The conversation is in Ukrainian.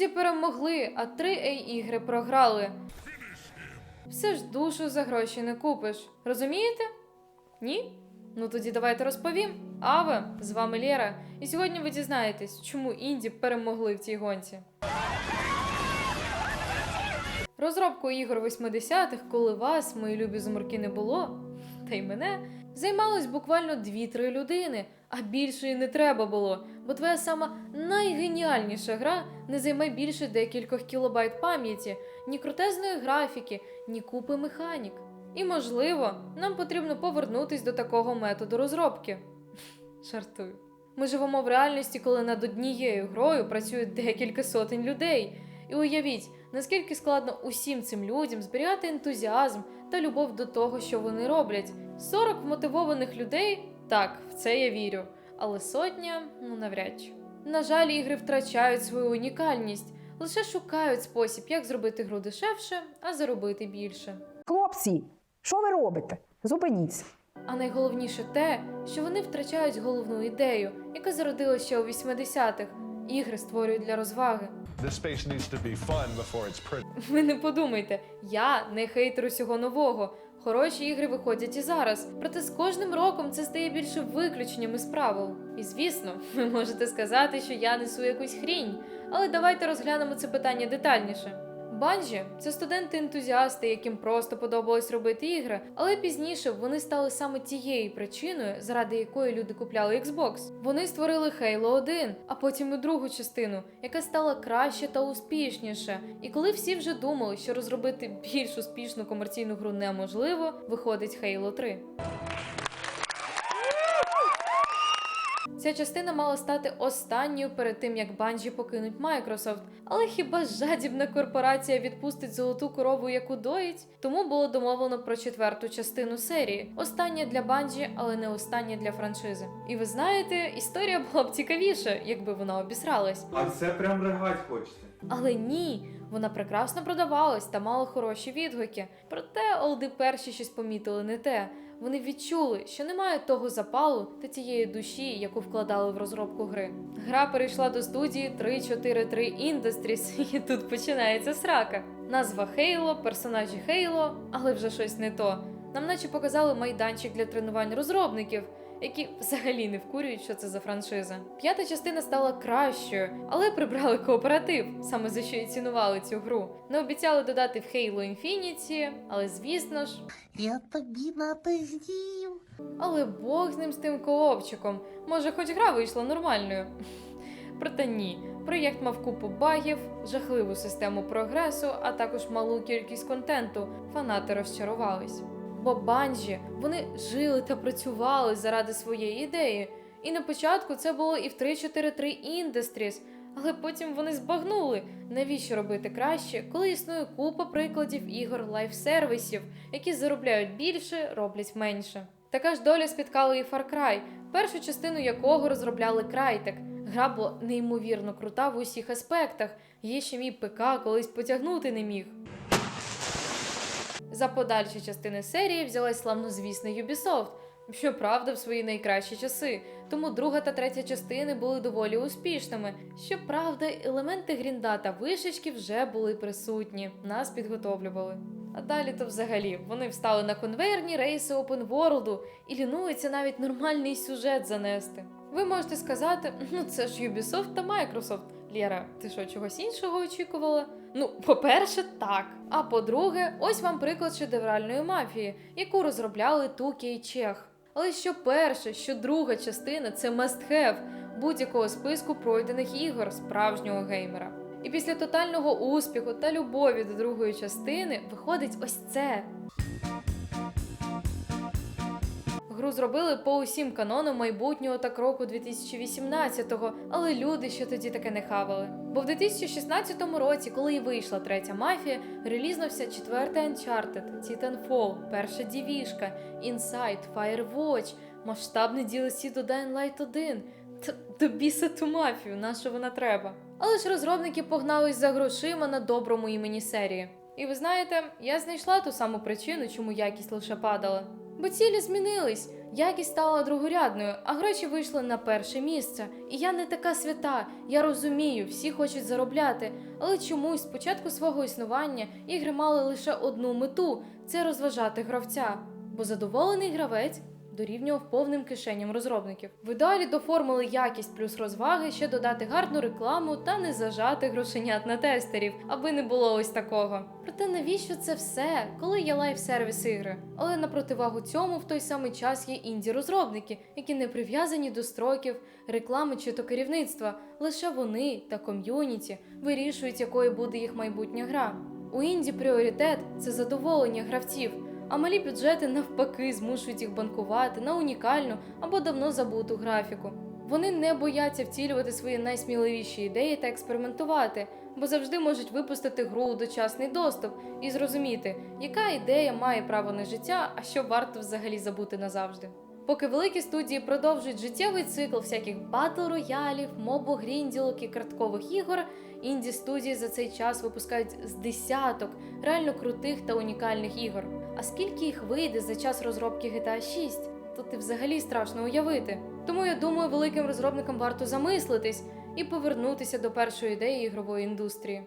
Інді перемогли, а 3A ігри програли. Все ж душу за гроші не купиш. Розумієте? Ні? Ну тоді давайте розповім. Аве, з вами Лєра, і сьогодні ви дізнаєтесь, чому інді перемогли в цій гонці. Розробку ігор 80-х, коли вас, мої любі зуморки, не було, та й мене, займалось буквально 2-3 людини, а більше і не треба було, бо твоя сама найгеніальніша гра не займе більше декількох кілобайт пам'яті, ні крутезної графіки, ні купи механік. І можливо, нам потрібно повернутись до такого методу розробки. Жартую. Ми живемо в реальності, коли над однією грою працюють декілька сотень людей. І уявіть, наскільки складно усім цим людям зберігати ентузіазм та любов до того, що вони роблять. 40 вмотивованих людей так, в це я вірю, але сотня ну навряд чи. На жаль, ігри втрачають свою унікальність, лише шукають спосіб, як зробити гру дешевше, а заробити більше. Хлопці, що ви робите? Зупиніться. А найголовніше те, що вони втрачають головну ідею, яка зародилася ще у 80-х. Ігри створюють для розваги. This space needs to be fun before it's pretty. Ви не подумайте, я не хейтер усього нового. Хороші ігри виходять і зараз. Проте з кожним роком це стає більше виключенням із правил. І звісно, ви можете сказати, що я несу якусь хрінь, але давайте розглянемо це питання детальніше. Банжі це студенти-ентузіасти, яким просто подобалось робити ігри, але пізніше вони стали саме тією причиною, заради якої люди купляли Xbox. Вони створили Halo 1, а потім і другу частину, яка стала краще та успішніше. І коли всі вже думали, що розробити більш успішну комерційну гру неможливо, виходить Halo 3. Ця частина мала стати останньою перед тим, як Bungie покинуть Microsoft. Але хіба жадібна корпорація відпустить золоту корову, яку доїть? Тому було домовлено про четверту частину серії. Остання для Bungie, але не остання для франшизи. І ви знаєте, історія була б цікавіша, якби вона обісралась. А це прям ригать хочеться. Але ні, вона прекрасно продавалась та мала хороші відгуки. Проте олди перші щось помітили не те. Вони відчули, що немає того запалу та тієї душі, яку вкладали в розробку гри. Гра перейшла до студії 343 Industries, і тут починається срака. Назва Halo, персонажі Halo, але вже щось не то. Нам наче показали майданчик для тренувань розробників, які взагалі не вкурюють, що це за франшиза. П'ята частина стала кращою, але прибрали кооператив, саме за що і цінували цю гру. Не обіцяли додати в Halo Infinity, але звісно ж, Я тобі напиздів. але Бог з ним з тим коопчиком. Може, хоч гра вийшла нормальною. Проте ні. Проєкт мав купу багів, жахливу систему прогресу, а також малу кількість контенту. Фанати розчарувались. Бо банжі вони жили та працювали заради своєї ідеї. І на початку це було і в 343 Industries, але потім вони збагнули, навіщо робити краще, коли існує купа прикладів ігор лайфсервісів, які заробляють більше, роблять менше. Така ж доля спіткала і Far Cry, першу частину якого розробляли Crytek. Гра була неймовірно крута в усіх аспектах. Є ще мій ПК колись потягнути не міг. За подальші частини серії взялась славнозвісна Ubisoft, щоправда, в свої найкращі часи. Тому друга та третя частини були доволі успішними. Щоправда, елементи грінда та вишечки вже були присутні, нас підготовлювали. А далі то взагалі вони встали на конвейерні рейси Open World і лінуються навіть нормальний сюжет занести. Ви можете сказати, ну це ж Ubisoft та Microsoft. Лєра, ти що, чогось іншого очікувала? Ну, по-перше, так. А по-друге, ось вам приклад шедевральної мафії, яку розробляли Тукі і Чех. Але що перша, що друга частина це must-have будь-якого списку пройдених ігор справжнього геймера. І після тотального успіху та любові до другої частини виходить ось це. Гру зробили по усім канонам майбутнього та кроку 2018-го, але люди ще тоді таке не хавали. Бо в 2016 році, коли і вийшла третя мафія, релізнувся четвертий Uncharted, Titanfall, перша Дівішка, Inside, Firewatch, масштабне DLC до Dying Light 1. Т- До біса ту мафію, на що вона треба. Але ж розробники погнались за грошима на доброму імені серії. І ви знаєте, я знайшла ту саму причину, чому якість лише падала. Бо цілі змінились, якість стала другорядною, а гроші вийшли на перше місце. І я не така свята, я розумію, всі хочуть заробляти, але чомусь з початку свого існування ігри мали лише одну мету це розважати гравця. Бо задоволений гравець дорівнював повним кишеням розробників. В ідеалі до формули якість плюс розваги ще додати гарну рекламу та не зажати грошенят на тестерів, аби не було ось такого. Проте навіщо це все, коли є лайв-сервіс ігри? Але на противагу цьому в той самий час є інді-розробники, які не прив'язані до строків, реклами чи то керівництва. Лише вони та ком'юніті вирішують, якою буде їх майбутня гра. У інді пріоритет це задоволення гравців. А малі бюджети навпаки змушують їх банкувати на унікальну або давно забуту графіку. Вони не бояться втілювати свої найсміливіші ідеї та експериментувати, бо завжди можуть випустити гру у дочасний доступ і зрозуміти, яка ідея має право на життя, а що варто взагалі забути назавжди. Поки великі студії продовжують життєвий цикл всяких батл роялів, мобогрінділок і карткових ігор, інді студії за цей час випускають з десяток реально крутих та унікальних ігор. А скільки їх вийде за час розробки GTA 6? Тут і взагалі страшно уявити. Тому я думаю, великим розробникам варто замислитись і повернутися до першої ідеї ігрової індустрії.